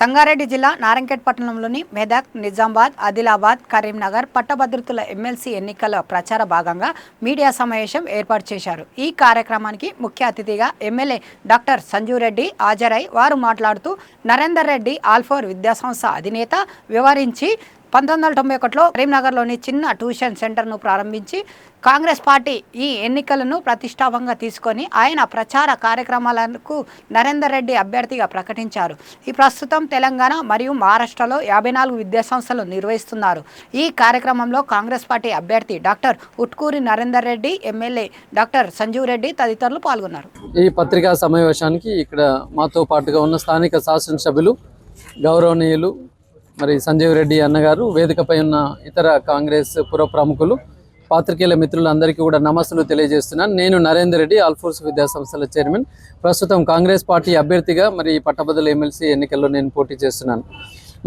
సంగారెడ్డి జిల్లా నారంకేట్ పట్టణంలోని మెదక్ నిజామాబాద్ ఆదిలాబాద్ కరీంనగర్ పట్టభద్రతుల ఎమ్మెల్సీ ఎన్నికల ప్రచార భాగంగా మీడియా సమావేశం ఏర్పాటు చేశారు. ఈ కార్యక్రమానికి ముఖ్య అతిథిగా ఎమ్మెల్యే డాక్టర్ సంజీవరెడ్డి హాజరై వారు మాట్లాడుతూ నరేందర్ రెడ్డి ఆల్ఫోర్ విద్యాసంస్థ అధినేత వివరించి పంతొమ్మిది వందల తొంభై ఒకటిలో కరీంనగర్లోని చిన్న ట్యూషన్ సెంటర్ను ప్రారంభించి కాంగ్రెస్ పార్టీ ఈ ఎన్నికలను ప్రతిష్టాపంగా తీసుకొని ఆయన ప్రచార కార్యక్రమాలకు నరేందర్ రెడ్డి అభ్యర్థిగా ప్రకటించారు. ఈ ప్రస్తుతం తెలంగాణ మరియు మహారాష్ట్రలో యాభై నాలుగు విద్యాసంస్థలు నిర్వహిస్తున్నారు. ఈ కార్యక్రమంలో కాంగ్రెస్ పార్టీ అభ్యర్థి doctor Utkuri Narender Reddy MLA doctor Sanjeev Reddy తదితరులు పాల్గొన్నారు. ఈ పత్రికా సమావేశానికి ఇక్కడ మాతో పాటుగా ఉన్న స్థానిక శాసనసభ్యులు గౌరవనీయులు మరి సంజీవ్ రెడ్డి అన్నగారు వేదికపై ఉన్న ఇతర కాంగ్రెస్ పుర ప్రముఖులు పాత్రికేయుల మిత్రులందరికీ కూడా నమస్సులు తెలియజేస్తున్నాను. నేను నరేందర్ రెడ్డి ఆల్ఫోర్స్ విద్యాసంస్థల చైర్మన్. ప్రస్తుతం కాంగ్రెస్ పార్టీ అభ్యర్థిగా మరి పట్టభద్రుల ఎమ్మెల్సీ ఎన్నికల్లో నేను పోటీ చేస్తున్నాను.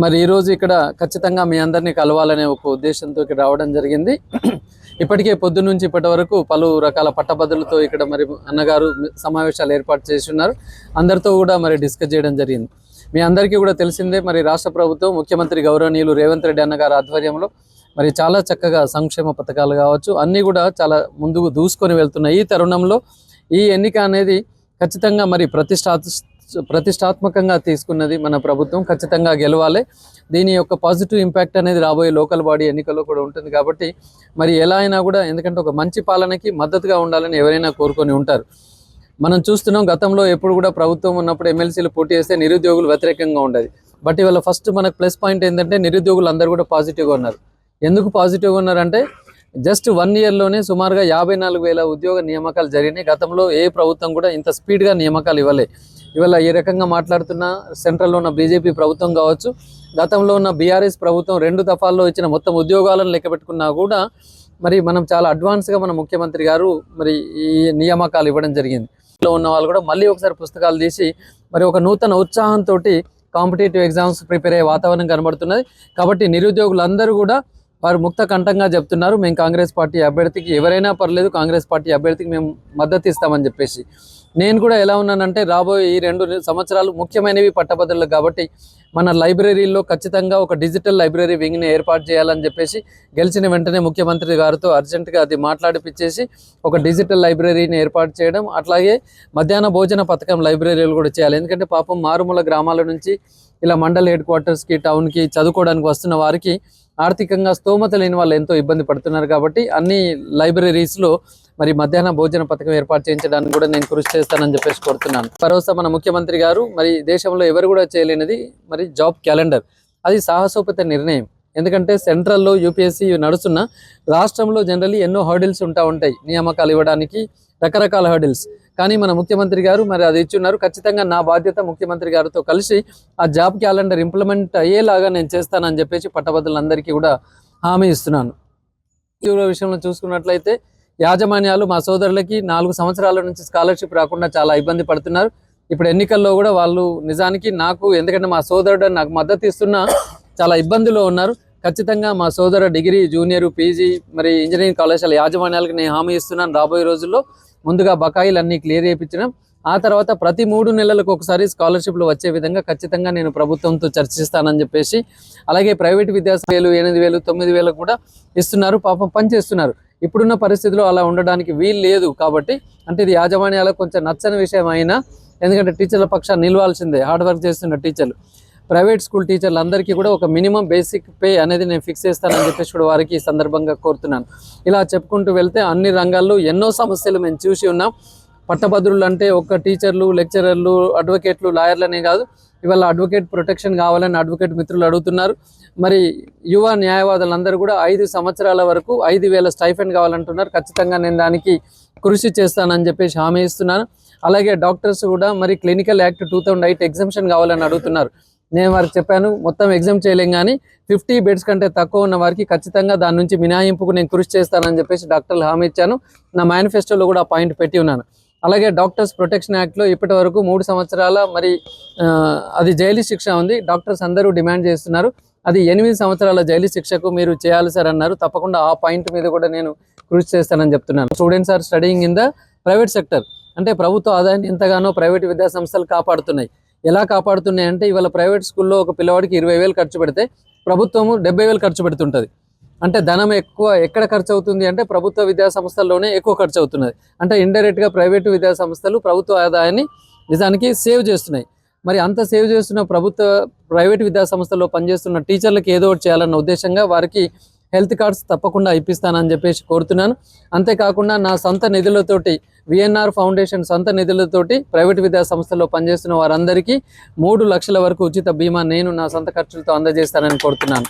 మరి ఈరోజు ఇక్కడ ఖచ్చితంగా మీ అందరినీ కలవాలనే ఒక ఉద్దేశంతో ఇక్కడ రావడం జరిగింది. ఇప్పటికే పొద్దు నుంచి ఇప్పటి వరకు పలు రకాల పట్టభద్రులతో ఇక్కడ మరి అన్నగారు సమావేశాలు ఏర్పాటు చేసి ఉన్నారు. అందరితో కూడా మరి డిస్కస్ చేయడం జరిగింది. మీ అందరికీ కూడా తెలిసిందే మరి రాష్ట్ర ప్రభుత్వం ముఖ్యమంత్రి గౌరవనీయులు రేవంత్ రెడ్డి అన్న గారి ఆధ్వర్యంలో మరి చాలా చక్కగా సంక్షేమ పథకాలు కావచ్చు అన్నీ కూడా చాలా ముందుకు దూసుకొని వెళ్తున్నాయి. ఈ తరుణంలో ఈ ఎన్నిక అనేది ఖచ్చితంగా మరి ప్రతిష్టాత్ ప్రతిష్టాత్మకంగా తీసుకున్నది మన ప్రభుత్వం ఖచ్చితంగా గెలవాలి. దీని యొక్క పాజిటివ్ ఇంపాక్ట్ అనేది రాబోయే లోకల్ బాడీ ఎన్నికల్లో కూడా ఉంటుంది కాబట్టి మరి ఎలా అయినా కూడా ఎందుకంటే ఒక మంచి పాలనకి మద్దతుగా ఉండాలని ఎవరైనా కోరుకొని ఉంటారు. మనం చూస్తున్నాం గతంలో ఎప్పుడు కూడా ప్రభుత్వం ఉన్నప్పుడు ఎమ్మెల్సీలు పోటీ చేస్తే నిరుద్యోగులు వ్యతిరేకంగా ఉండేది. బట్ ఇవాళ ఫస్ట్ మనకు ప్లస్ పాయింట్ ఏంటంటే నిరుద్యోగులు అందరూ కూడా పాజిటివ్గా ఉన్నారు. ఎందుకు పాజిటివ్గా ఉన్నారంటే జస్ట్ వన్ ఇయర్లోనే సుమారుగా యాభై నాలుగు వేల ఉద్యోగ నియామకాలు జరిగినాయి. గతంలో ఏ ప్రభుత్వం కూడా ఇంత స్పీడ్గా నియామకాలు ఇవ్వలే. ఇవాళ ఈ రకంగా మాట్లాడుతున్న సెంట్రల్లో ఉన్న బీజేపీ ప్రభుత్వం కావచ్చు గతంలో ఉన్న బీఆర్ఎస్ ప్రభుత్వం రెండు దఫాల్లో ఇచ్చిన మొత్తం ఉద్యోగాలను లెక్కపెట్టుకున్నా కూడా మరి మనం చాలా అడ్వాన్స్గా మన ముఖ్యమంత్రి గారు మరి ఈ నియామకాలు ఇవ్వడం జరిగింది. లో ఉన్న వాళ్ళు కూడా మళ్ళీ ఒకసారి పుస్తకాలు తీసి మరి ఒక నూతన ఉత్సాహంతో కాంపిటేటివ్ ఎగ్జామ్స్ ప్రిపేర్ అయ్యే వాతావరణం కనబడుతున్నది. కాబట్టి నిరుద్యోగులందరూ కూడా వారు ముక్త కంఠంగా చెప్తున్నారు. మేము కాంగ్రెస్ పార్టీ అభ్యర్థికి ఎవరైనా పర్లేదు కాంగ్రెస్ పార్టీ అభ్యర్థికి మేము మద్దతు ఇస్తామని చెప్పేసి. నేను కూడా ఎలా ఉన్నానంటే రాబోయే ఈ రెండు సంవత్సరాలు ముఖ్యమైనవి పట్టభద్రులు కాబట్టి మన లైబ్రరీలో ఖచ్చితంగా ఒక డిజిటల్ లైబ్రరీ వింగ్ని ఏర్పాటు చేయాలని చెప్పేసి గెలిచిన వెంటనే ముఖ్యమంత్రి గారితో అర్జెంటుగా అది మాట్లాడిపించేసి ఒక డిజిటల్ లైబ్రరీని ఏర్పాటు చేయడం అట్లాగే మధ్యాహ్న భోజన పథకం లైబ్రరీలు కూడా చేయాలి. ఎందుకంటే పాపం మారుమూల గ్రామాల నుంచి ఇలా మండల్ హెడ్ క్వార్టర్స్కి టౌన్కి చదువుకోవడానికి వస్తున్న వారికి ఆర్థికంగా స్తోమత లేని వాళ్ళు ఎంతో ఇబ్బంది పడుతున్నారు కాబట్టి అన్ని లైబ్రరీస్లో మరి మధ్యాహ్న భోజన పథకం ఏర్పాటు చేయించడానికి కూడా నేను కృషి చేస్తానని చెప్పేసి కోరుతున్నాను. భరోసా మన ముఖ్యమంత్రి గారు మరి దేశంలో ఎవరు కూడా చేయలేనిది మరి జాబ్ క్యాలెండర్. అది సాహసోపేత నిర్ణయం. ఎందుకంటే సెంట్రల్లో యూపీఎస్సీ నడుస్తున్న రాష్ట్రంలో జనరల్లీ ఎన్నో హర్డిల్స్ ఉంటా ఉంటాయి నియామకాలు ఇవ్వడానికి రకరకాల హర్డిల్స్ కానీ మన ముఖ్యమంత్రి గారు మరి అది ఇచ్చున్నారు. ఖచ్చితంగా నా బాధ్యత ముఖ్యమంత్రి గారితో కలిసి ఆ జాబ్ క్యాలెండర్ ఇంప్లిమెంట్ అయ్యేలాగా నేను చేస్తానని చెప్పేసి పట్టభద్రులందరికీ కూడా హామీ ఇస్తున్నాను. ఉద్యోగుల విషయంలో చూసుకున్నట్లయితే యాజమాన్యాలు మా సోదరులకి నాలుగు సంవత్సరాల నుంచి స్కాలర్షిప్ రాకుండా చాలా ఇబ్బంది పడుతున్నారు. ఇప్పుడు ఎన్నికల్లో కూడా వాళ్ళు నిజానికి నాకు ఎందుకంటే మా సోదరుడు నాకు మద్దతు ఇస్తున్నా చాలా ఇబ్బందుల్లో ఉన్నారు. ఖచ్చితంగా మా సోదర డిగ్రీ జూనియర్ పీజీ మరి ఇంజనీరింగ్ కళాశాల యాజమాన్యాలకు నేను హామీ ఇస్తున్నాను రాబోయే రోజుల్లో. ముందుగా బకాయిలు క్లియర్ చేయించడం ఆ తర్వాత ప్రతి మూడు నెలలకు ఒకసారి స్కాలర్షిప్లు వచ్చే విధంగా ఖచ్చితంగా నేను ప్రభుత్వంతో చర్చిస్తానని చెప్పేసి అలాగే ప్రైవేట్ విద్యాసంస్థలు ఎనిమిది వేలు తొమ్మిది వేలకు కూడా ఇస్తున్నారు. పాపం పనిచేస్తున్నారు ఇప్పుడున్న పరిస్థితిలో అలా ఉండడానికి వీలు లేదు కాబట్టి అంటే ఇది యాజమాన్యాలకు కొంచెం నచ్చని విషయం అయినా ఎందుకంటే టీచర్ల పక్షాన్ని నిలవాల్సిందే. హార్డ్ వర్క్ చేస్తున్న టీచర్లు. ప్రైవేట్ స్కూల్ టీచర్లు అందరికీ కూడా ఒక మినిమం బేసిక్ పే అనేది నేను ఫిక్స్ చేస్తానని చెప్పేసి కూడా వారికి ఈ సందర్భంగా కోరుతున్నాను. ఇలా చెప్పుకుంటూ వెళ్తే అన్ని రంగాల్లో ఎన్నో సమస్యలు మేము చూసి ఉన్నాం. పట్టభద్రులు అంటే ఒక్క టీచర్లు లెక్చరర్లు అడ్వకేట్లు లాయర్లనే కాదు ఇవాళ అడ్వకేట్ ప్రొటెక్షన్ కావాలని అడ్వకేట్ మిత్రులు అడుగుతున్నారు. మరి యువ న్యాయవాదులందరూ కూడా ఐదు సంవత్సరాల వరకు ఐదు వేల స్టైఫెండ్ కావాలంటున్నారు. ఖచ్చితంగా నేను దానికి కృషి చేస్తానని చెప్పేసి హామీ ఇస్తున్నాను. అలాగే డాక్టర్స్ కూడా మరి clinical act two thousand eight exemption కావాలని అడుగుతున్నారు. నేను వారికి చెప్పాను మొత్తం ఎగ్జామ్ చేయలేం కానీ ఫిఫ్టీ బెడ్స్ కంటే తక్కువ ఉన్న వారికి ఖచ్చితంగా దాని నుంచి మినహాయింపుకు నేను కృషి చేస్తానని చెప్పేసి డాక్టర్లు హామీ ఇచ్చాను. నా మేనిఫెస్టోలో కూడా ఆ పాయింట్ పెట్టి ఉన్నాను. అలాగే డాక్టర్స్ ప్రొటెక్షన్ యాక్ట్లో ఇప్పటి వరకు మూడు సంవత్సరాల మరి అది జైలు శిక్ష ఉంది. డాక్టర్స్ అందరూ డిమాండ్ చేస్తున్నారు. అది ఎనిమిది సంవత్సరాల జైలు శిక్షకు మీరు చేయాలి సార్ అన్నారు. తప్పకుండా ఆ పాయింట్ మీద కూడా నేను కృషి చేస్తానని చెప్తున్నాను. Students are studying in the private sector. అంటే ప్రభుత్వ ఆదాయాన్ని ఎంతగానో ప్రైవేట్ విద్యా సంస్థలు కాపాడుతున్నాయి. ఎలా కాపాడుతున్నాయి అంటే ఇవాళ ప్రైవేట్ స్కూల్లో ఒక పిల్లవాడికి ఇరవై వేలు ఖర్చు పెడితే ప్రభుత్వము డెబ్బై వేలు ఖర్చు పెడుతుంటుంది. అంటే ధనం ఎక్కువ ఎక్కడ ఖర్చు అవుతుంది అంటే ప్రభుత్వ విద్యా సంస్థల్లోనే ఎక్కువ ఖర్చు అవుతున్నది. అంటే ఇండైరెక్ట్గా ప్రైవేటు విద్యా సంస్థలు ప్రభుత్వ ఆదాయాన్ని నిజానికి సేవ్ చేస్తున్నాయి. మరి అంత సేవ్ చేస్తున్న ప్రభుత్వ ప్రైవేట్ విద్యా సంస్థల్లో పనిచేస్తున్న టీచర్లకు ఏదో ఒకటి చేయాలన్న ఉద్దేశంగా వారికి హెల్త్ కార్డ్స్ తప్పకుండా ఇప్పిస్తానని చెప్పేసి కోరుతున్నాను. అంతేకాకుండా నా సొంత నిధులతోటి విఎన్ఆర్ ఫౌండేషన్ సొంత నిధులతోటి ప్రైవేట్ విద్యా సంస్థల్లో పనిచేస్తున్న వారందరికీ మూడు లక్షల వరకు ఉచిత బీమా నేను నా సొంత ఖర్చులతో అందజేస్తానని కోరుతున్నాను.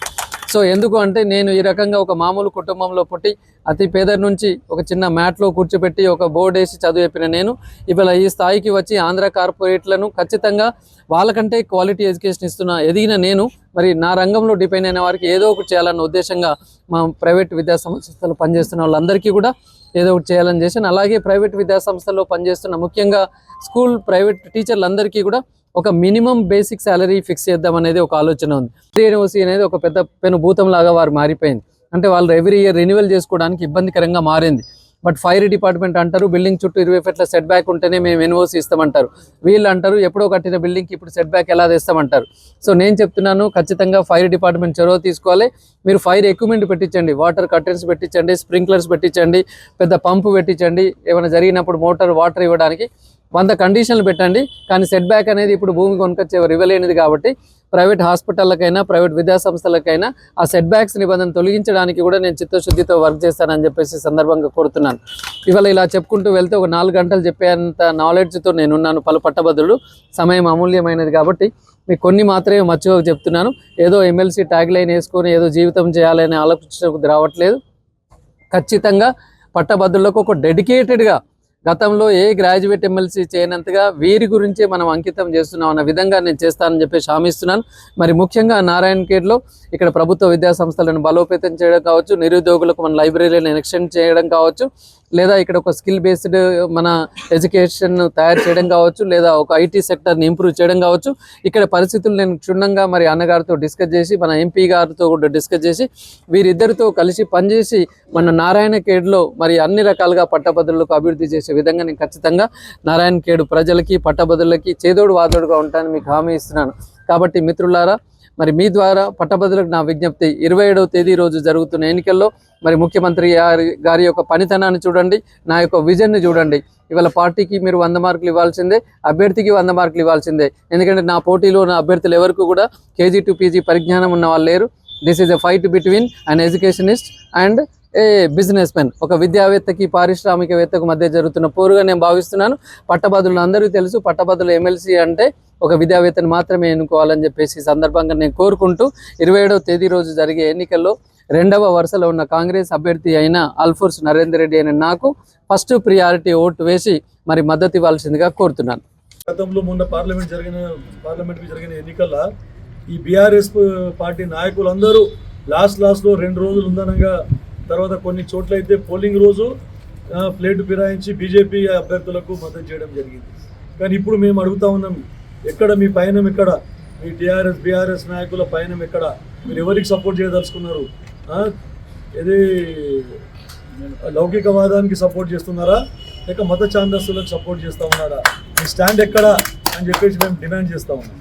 సో ఎందుకు అంటే నేను ఈ రకంగా ఒక మామూలు కుటుంబంలో పుట్టి అతి పేద నుంచి ఒక చిన్న మ్యాట్లో కూర్చోబెట్టి ఒక బోర్డు వేసి చదువు చెప్పిన నేను. ఇవాళ ఈ స్థాయికి వచ్చి ఆంధ్ర కార్పొరేట్లను ఖచ్చితంగా వాళ్ళకంటే క్వాలిటీ ఎడ్యుకేషన్ ఇస్తున్న ఎదిగిన నేను మరి నా రంగంలో డిపెండ్ అయిన వారికి ఏదో ఒకటి చేయాలన్న ఉద్దేశంగా మా ప్రైవేట్ విద్యా సంస్థలు పనిచేస్తున్న వాళ్ళందరికీ కూడా ఏదో ఒకటి చేయాలని చేశాను. అలాగే ప్రైవేట్ విద్యా సంస్థల్లో పనిచేస్తున్న ముఖ్యంగా స్కూల్ ప్రైవేట్ టీచర్లందరికీ కూడా ఒక మినిమం బేసిక్ శాలరీ ఫిక్స్ చేద్దాం అనేది ఒక ఆలోచన ఉంది. యూనివర్సిటీ అనేది ఒక పెద్ద పెను భూతం లాగా వారు మారిపోయింది. అంటే వాళ్ళు ఎవ్రీ ఇయర్ రెన్యువల్ చేసుకోవడానికి ఇబ్బందికరంగా మారింది. బట్ ఫైర్ డిపార్ట్మెంట్ అంటారు బిల్డింగ్ చుట్టూ ఇరవై ఫీట్ల సెట్ బ్యాక్ ఉంటేనే మేము ఎన్ఓసి ఇస్తామంటారు. వీళ్ళు అంటారు ఎప్పుడో కట్టిన బిల్డింగ్కి ఇప్పుడు సెట్ బ్యాక్ ఎలా తెస్తామంటారు. సో నేను చెప్తున్నాను ఖచ్చితంగా ఫైర్ డిపార్ట్మెంట్ చొరవ తీసుకోవాలి. మీరు ఫైర్ ఎక్విప్మెంట్ పెట్టించండి వాటర్ కర్టెన్స్ పెట్టించండి స్ప్రింక్లర్స్ పెట్టించండి పెద్ద పంపు పెట్టించండి. ఏమైనా జరిగినప్పుడు మోటార్ వాటర్ ఇవ్వడానికి వంద కండిషన్లు పెట్టండి. కానీ సెట్ బ్యాక్ అనేది ఇప్పుడు భూమి కొనుకొచ్చేవారు ఇవ్వలేనిది కాబట్టి ప్రైవేట్ హాస్పిటళ్ళకైనా ప్రైవేట్ విద్యా సంస్థలకైనా ఆ సెట్ బ్యాక్స్ నిబంధన తొలగించడానికి కూడా నేను చిత్తశుద్ధితో వర్క్ చేస్తానని చెప్పేసి సందర్భంగా కోరుతున్నాను. ఇవాళ ఇలా చెప్పుకుంటూ వెళ్తే ఒక నాలుగు గంటలు చెప్పేంత నాలెడ్జ్తో నేను ఉన్నాను పలు పట్టభద్రులు సమయం అమూల్యమైనది కాబట్టి మీకు కొన్ని మాత్రమే మర్చిపోక చెప్తున్నాను. ఏదో ఎమ్మెల్సీ ట్యాగ్ లైన్ వేసుకొని ఏదో జీవితం చేయాలనే ఆలోచనకు రావట్లేదు. ఖచ్చితంగా పట్టభద్రులకు ఒక డెడికేటెడ్గా గతంలో ఏ గ్రాడ్యుయేట్ ఎమ్మెల్సీ చేయనంతగా వీరి గురించే మనం అంకితం చేస్తున్నాం అన్న విధంగా నేను చేస్తానని చెప్పి హామీస్తున్నాను. మరి ముఖ్యంగా నారాయణ ఖేడ్లో ఇక్కడ ప్రభుత్వ విద్యా సంస్థలను బలోపేతం చేయడం కావచ్చు నిరుద్యోగులకు మన లైబ్రరీలను ఎక్స్టెండ్ చేయడం కావచ్చు లేదా ఇక్కడ ఒక స్కిల్ బేస్డ్ మన ఎడ్యుకేషన్ తయారు చేయడం కావచ్చు లేదా ఒక ఐటీ సెక్టర్ని ఇంప్రూవ్ చేయడం కావచ్చు ఇక్కడ పరిస్థితులు నేను క్షుణ్ణంగా మరి అన్నగారితో డిస్కస్ చేసి మన ఎంపీ గారితో కూడా డిస్కస్ చేసి వీరిద్దరితో కలిసి పనిచేసి మన నారాయణ కేడ్లో మరి అన్ని రకాలుగా పట్టభద్రులకు అభివృద్ధి చేసే విధంగా నేను ఖచ్చితంగా నారాయణ కేడు ప్రజలకి పట్టభద్రులకి చేదోడు వాదోడుగా ఉంటానని మీకు హామీ ఇస్తున్నాను. కాబట్టి మిత్రులారా మరి మీ ద్వారా పట్టభద్రులకు నా విజ్ఞప్తి. ఇరవై ఏడవ తేదీ రోజు జరుగుతున్న ఎన్నికల్లో మరి ముఖ్యమంత్రి గారి గారి యొక్క పనితనాన్ని చూడండి నా యొక్క విజన్ని చూడండి. ఇవాళ పార్టీకి మీరు వంద మార్కులు ఇవ్వాల్సిందే అభ్యర్థికి వంద మార్కులు ఇవ్వాల్సిందే. ఎందుకంటే నా పోటీలో నా అభ్యర్థులు ఎవరికి కూడా కేజీ టు పీజీ పరిజ్ఞానం ఉన్న వాళ్ళు లేరు. This is a fight between an educationist and a business men ఒక విద్యావేత్తకి పారిశ్రామికవేత్తకు మధ్య జరుగుతున్న పోరుగా నేను భావిస్తున్నాను. పట్టభద్రులు అందరికీ తెలుసు పట్టభద్రులు ఎమ్మెల్సీ అంటే ఒక విద్యావేత్తని మాత్రమే ఎన్నుకోవాలని చెప్పేసి సందర్భంగా నేను కోరుకుంటూ ఇరవై ఏడవ తేదీ రోజు జరిగే ఎన్నికల్లో రెండవ వరుసలో ఉన్న కాంగ్రెస్ అభ్యర్థి అయిన అల్ఫోర్స్ నరేందర్ రెడ్డి అయిన నాకు ఫస్ట్ ప్రియారిటీ ఓటు వేసి మరి మద్దతు ఇవ్వాల్సిందిగా కోరుతున్నాను. గతంలో మొన్న పార్లమెంట్ జరిగిన పార్లమెంట్కి జరిగిన ఎన్నికల్లో ఈ బీఆర్ఎస్ పార్టీ నాయకులందరూ లాస్ట్ లాస్ట్లో రెండు రోజులు ఉందనగా తర్వాత కొన్ని చోట్ల అయితే పోలింగ్ రోజు ప్లేట్ ఫిరాయించి బీజేపీ అభ్యర్థులకు మద్దతు చేయడం జరిగింది. కానీ ఇప్పుడు మేము అడుగుతా ఉన్నాం ఎక్కడ మీ పయనం ఎక్కడ? మీ టీఆర్ఎస్ బీఆర్ఎస్ నాయకుల పయనం ఎక్కడ? మీరు ఎవరికి సపోర్ట్ చేయదలుచుకున్నారు? ఇది లౌకికవాదానికి సపోర్ట్ చేస్తున్నారా? లేక మత ఛాందస్సులకు సపోర్ట్ చేస్తూ ఉన్నారా? మీ స్టాండ్ ఎక్కడ? అని చెప్పేసి మేము డిమాండ్ చేస్తూ ఉన్నాం.